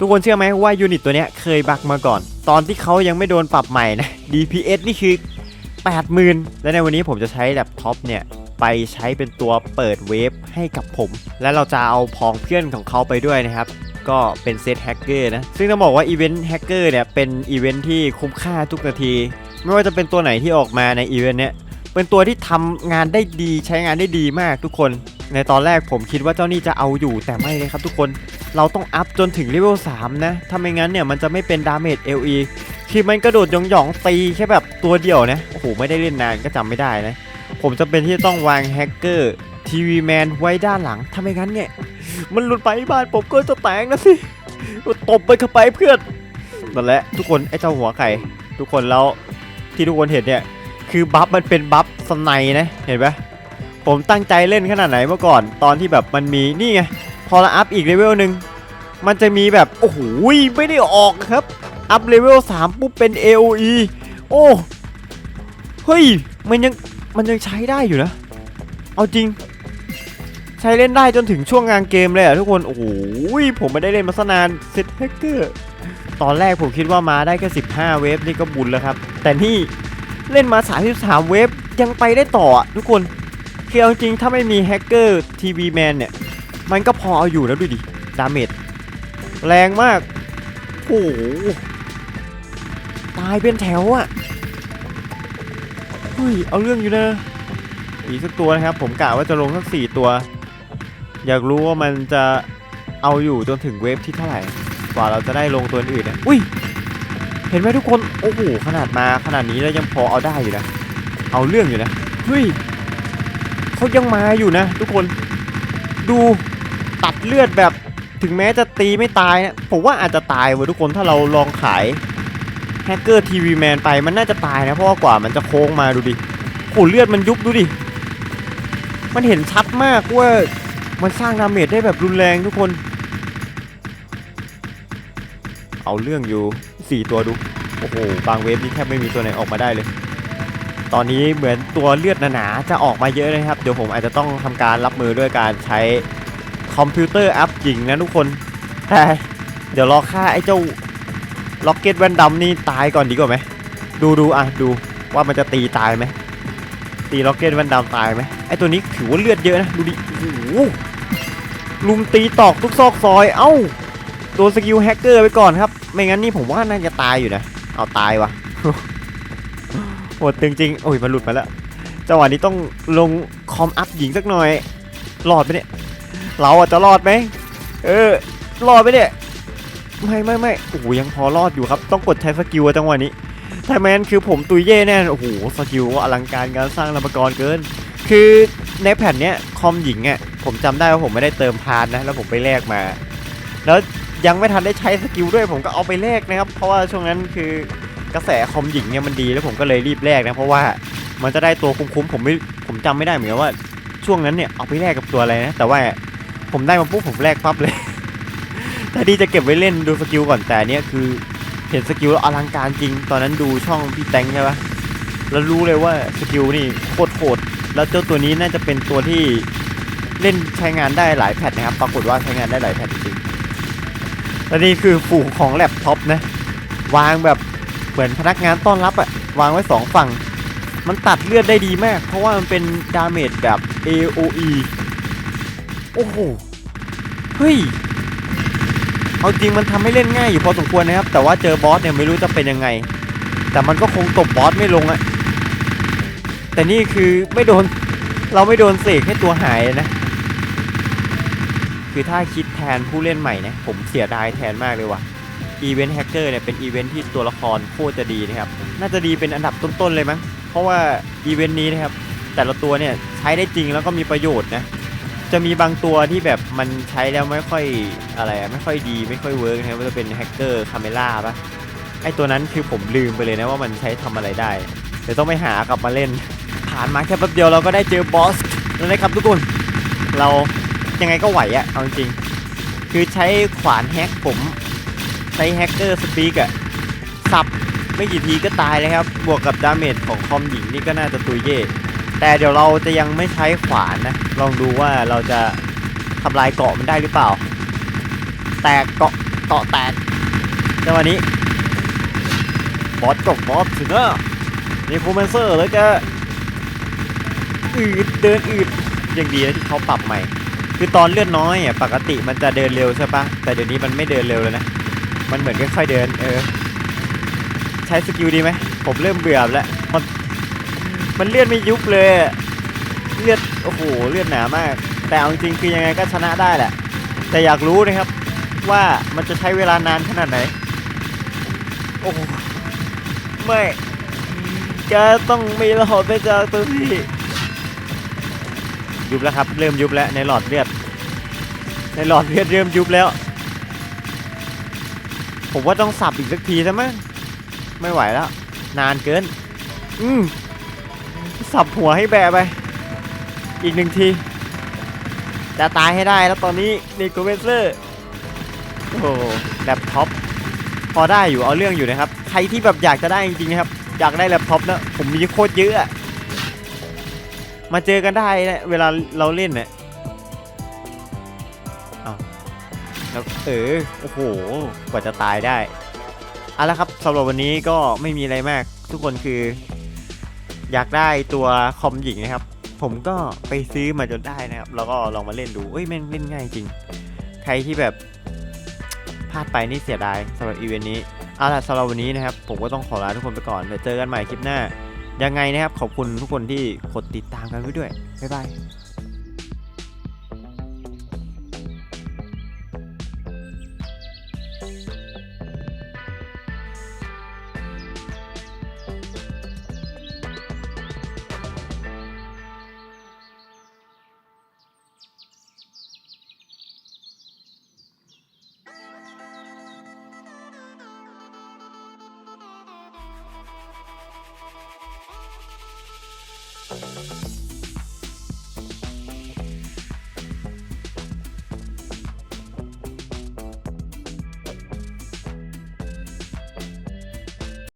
ทุกคนเชื่อไหมว่ายูนิตตัวเนี้ยเคยบักมาก่อน ตอนที่เขายังไม่โดนปรับใหม่นะ DPS นี่คือ 80,000 และในวันนี้ผมจะใช้แล็ปท็อปเนี่ย ไปใช้เป็นตัวเปิดเวฟให้กับผม และเราจะเอาพองเพื่อนของเขาไปด้วยนะครับ ก็เป็นเซตแฮกเกอร์นะ ซึ่งต้องบอกว่าอีเวนต์แฮกเกอร์เนี่ย เป็นอีเวนต์ที่คุ้มค่าทุกนาที ไม่ว่าจะเป็นตัวไหนที่ออกมาในอีเวนต์เนี้ยเป็นตัวที่ทำงานได้ดีใช้งานได้ดีมากทุกคน ในตอนแรกผมคิดว่าเจ้านี่จะเอาอยู่แต่ไม่เลยครับทุกคน เราต้องอัพจนถึงเลเวล3นะถ้าไม่งั้นเนี่ยมันจะไม่เป็นดาเมจ LE คือมันกระโดดหยองๆตีแค่แบบตัวเดียวนะ โอ้โห ไม่ได้เล่นนานก็จำไม่ได้นะ ผมจะเป็นที่ต้องวางแฮกเกอร์ทีวีแมนไว้ด้านหลังถ้าไม่งั้นเนี่ย มันหลุดไปบ้านผมก็จะแตกนะสิตบไปเข้าไปเพื่อนนั่นแหละทุกคนไอ้เจ้าหัวไก่ทุกคนแล้วที่ทุกคนเห็นเนี่ยคือบัฟมันเป็นบัฟสไนด์นะเห็นปะ ผมตั้งใจเล่นขนาดไหนเมื่อก่อน ตอนที่แบบมันมีนี่ไงพอเราอัพอีกเลเวลหนึ่งมันจะมีแบบ โอ้โหไม่ได้ออกครับ อัพเลเวล3ปุ๊บเป็น AOE โอ้เฮ้ยมันยังมันยังใช้ได้อยู่นะ เอาจริง ใช้เล่นได้จนถึงช่วงงานเกมเลยอะทุกคน โอ้โหผมไม่ได้เล่นมาสนานเซตแฮกเกอร์ตอนแรกผมคิดว่ามาได้แค่15 เวฟนี่ก็บุญแล้วครับ แต่นี่เล่นมา 33 เวฟยังไปได้ต่อทุกคน คือเอาจริงถ้าไม่มีแฮกเกอร์ทีวีแมนเนี่ย มันก็พอเอาอยู่แล้วดูดิ ดาเมจแรงมาก โอ้โห ตายเป็นแถวอะเฮ้ย เอาเรื่องอยู่นะ อีกสักตัวนะครับ ผมกะว่าจะลงสักสี่ตัว อยากรู้ว่ามันจะเอาอยู่จนถึงเวฟที่เท่าไหร่ กว่าเราจะได้ลงตัวอื่นเนี่ยอุ้ย เห็นไหมทุกคน โอ้โห ขนาดมาขนาดนี้แล้วยังพอเอาได้อยู่นะ เอาเรื่องอยู่นะ เฮ้ย เขายังมาอยู่นะ ทุกคนดูตัดเลือดแบบถึงแม้จะตีไม่ตายนะผมว่าอาจจะตายเว้ยทุกคนถ้าเราลองขายแฮกเกอร์ทีวีแมนไปมันน่าจะตายนะ เพราะว่ากว่ามันจะโค้งมาดูดิโอ้เลือดมันยุบดูดิ มันเห็นชัดมากว่ามันสร้างดาเมจได้แบบรุนแรงทุกคน เอาเรื่องอยู่ 4 ตัวดู โอ้โห บางเวฟนี่แทบไม่มีตัวไหนออกมาได้เลย ตอนนี้เหมือนตัวเลือดหนาๆจะออกมาเยอะนะครับ เดี๋ยวผมอาจจะต้องทำการรับมือด้วยการใช้คอมพิวเตอร์อัพยิงนะทุกคนแต่เดี๋ยวรอฆ่าไอ้เจ้าล็อกเก็ตแวนดัมนี่ตายก่อนดีกว่าไหมดูดูอะดูว่ามันจะตีตายไหมตีล็อกเก็ตแวนดัมตายไหมไอ้ตัวนี้ถือว่าเลือดเยอะนะดูดิโอ้โหลุมตีตอกทุกซอกซอย เอ้าโดนสกิลแฮกเกอร์ไปก่อนครับ ไม่งั้นนี่ผมว่าน่าจะตายอยู่นะ เอาตายวะ โหดจริงๆโอ้ยมันหลุดมาแล้วจังหวะนี้ต้องลงคอมอัพหญิงสักหน่อยรอดไหมเนี่ยเราอะจะรอดไหมเออรอดไหมเนี่ยไม่ไม่ไม่โอ้โหยังพอรอดอยู่ครับ ต้องกดใช้สกิลจังหวะนี้ถ้าแมนคือผมตุยเย่แน่โอ้โหสกิลว่าอลังการการสร้างลำปกรเกิน คือในแผ่นเนี้ยคอมหญิงอะผมจำได้ว่าผมไม่ได้เติมพานนะแล้วผมไปแลกมา แล้วยังไม่ทันได้ใช้สกิลด้วยผมก็เอาไปแลกนะครับ เพราะว่าช่วงนั้นคือ กระแสคอมหญิงเนี่ยมันดีแล้วผมก็เลยรีบแลกนะเพราะว่ามันจะได้ตัวคุ้มๆผมไม่ผมจำไม่ได้เหมือนว่าช่วงนั้นเนี่ยเอาไปแลกกับตัวอะไรนะแต่ว่าผมได้มาปุ๊บผมแลกปั๊บเลยแต่ดีจะเก็บไว้เล่นดูสกิลก่อนแต่เนี้ยคือเห็นสกิลอลังการจริง ตอนนั้นดูช่องพี่แตงใช่ปะแล้วรู้เลยว่าสกิลนี่โคตรโหดแล้วเจ้าตัวนี้น่าจะเป็นตัวที่เล่นใช้งานได้หลายแพทนะครับ ปรากฏว่าใช้งานได้หลายแพทจริงและนี่คือฝูงของแล็ปท็อปนะ วางแบบ เหมือนพนักงานต้อนรับอะวางไว้สองฝั่ง มันตัดเลือดได้ดีมาก เพราะว่ามันเป็นดาเมจแบบ AOE โอ้โห เฮ้ย เอาจริงมันทำให้เล่นง่ายอยู่พอสมควรนะครับ แต่ว่าเจอบอสเนี่ยไม่รู้จะเป็นยังไง แต่มันก็คงตบบอสไม่ลงอะแต่นี่คือไม่โดนเราไม่โดนเสกให้ตัวหายนะ คือถ้าคิดแทนผู้เล่นใหม่นะผมเสียดายแทนมากเลยว่ะ อีเวนต์แฮกเกอร์เนี่ยเป็นอีเวนต์ที่ตัวละครโคตรจะดีนะครับ น่าจะดีเป็นอันดับต้นๆเลยมั้ง เพราะว่าอีเวนต์นี้นะครับ แต่ละตัวเนี่ยใช้ได้จริงแล้วก็มีประโยชน์นะ จะมีบางตัวที่แบบมันใช้แล้วไม่ค่อยอะไรไม่ค่อยดีไม่ค่อยเวิร์กนะครับว่าจะเป็นแฮกเกอร์คาเมล่าปะไอตัวนั้นคือผมลืมไปเลยนะว่ามันใช้ทำอะไรได้เดี๋ยวต้องไปหากลับมาเล่น ผ่านมาแค่แป๊บเดียวเราก็ได้เจอบอสแล้วนะครับทุกคน เรายังไงก็ไหวอะเอาจริงคือใช้ขวานแฮกผม ช้แฮกเกอร์สปีกอะสับไม่กี่ทีก็ตายเลยครับ บวกกับดาเมจของคอมหญิงนี่ก็น่าจะตุยเย่แต่เดี๋ยวเราจะยังไม่ใช้ขวานนะ ลองดูว่าเราจะทำลายเกาะมันได้หรือเปล่า แต่เกาะเกาะแตกจังหวะนี้บอสจบบอสถึงอะนี่คูเมนเซอร์เลยแกอืดเดินอืดยังดีนะที่เขาปรับใหม่ คือตอนเลือดน้อยอะปกติมันจะเดินเร็วใช่ปะแต่เดี๋ยวนี้มันไม่เดินเร็วเลยนะ มันเหมือนค่อยๆเดิน เออ ใช้สกิลดีไหม ผมเริ่มเบื่อแล้ว มัน มันเลือดไม่ยุบเลย เลือด โอ้โห เลือดหนามาก แต่เอาจริงๆคือยังไงก็ชนะได้แหละ แต่อยากรู้นะครับ ว่ามันจะใช้เวลานานขนาดไหน โอ้โห ไม่แกต้องมีหลอดไปจากตัวพี่ยุบแล้วครับ เริ่มยุบแล้วในหลอดเลือด ในหลอดเลือดเริ่มยุบแล้ว ผมว่าต้องสับอีกสักทีใช่ไหมไม่ไหวแล้ว นานเกิน อืมสับหัวให้แบะไป อีกหนึ่งที จะตายให้ได้แล้วตอนนี้นิโคเวเซอร์ โอ้โหแล็ปท็อปพอได้อยู่เอาเรื่องอยู่นะครับ ใครที่แบบอยากจะได้จริงๆนะครับ อยากได้แล็ปท็อปนะผมมีโคตรเยอะ มาเจอกันได้นะเวลาเราเล่นเนี่ย แล้วเออ โอ้โห กว่าจะตายได้ เอาละครับสำหรับวันนี้ก็ไม่มีอะไรมาก ทุกคนคือ อยากได้ตัวคอมหญิงนะครับ ผมก็ไปซื้อมาจนได้นะครับ แล้วก็ลองมาเล่นดู เอ้ยแม่งเล่นง่ายจริง ใครที่แบบพลาดไปนี่เสียดายสำหรับอีเวนต์นี้ เอาล่ะสำหรับวันนี้นะครับ ผมก็ต้องขอลาทุกคนไปก่อน เดี๋ยวเจอกันใหม่คลิปหน้า ยังไงนะครับ ขอบคุณทุกคนที่กดติดตามกันไว้ด้วย บ๊ายบาย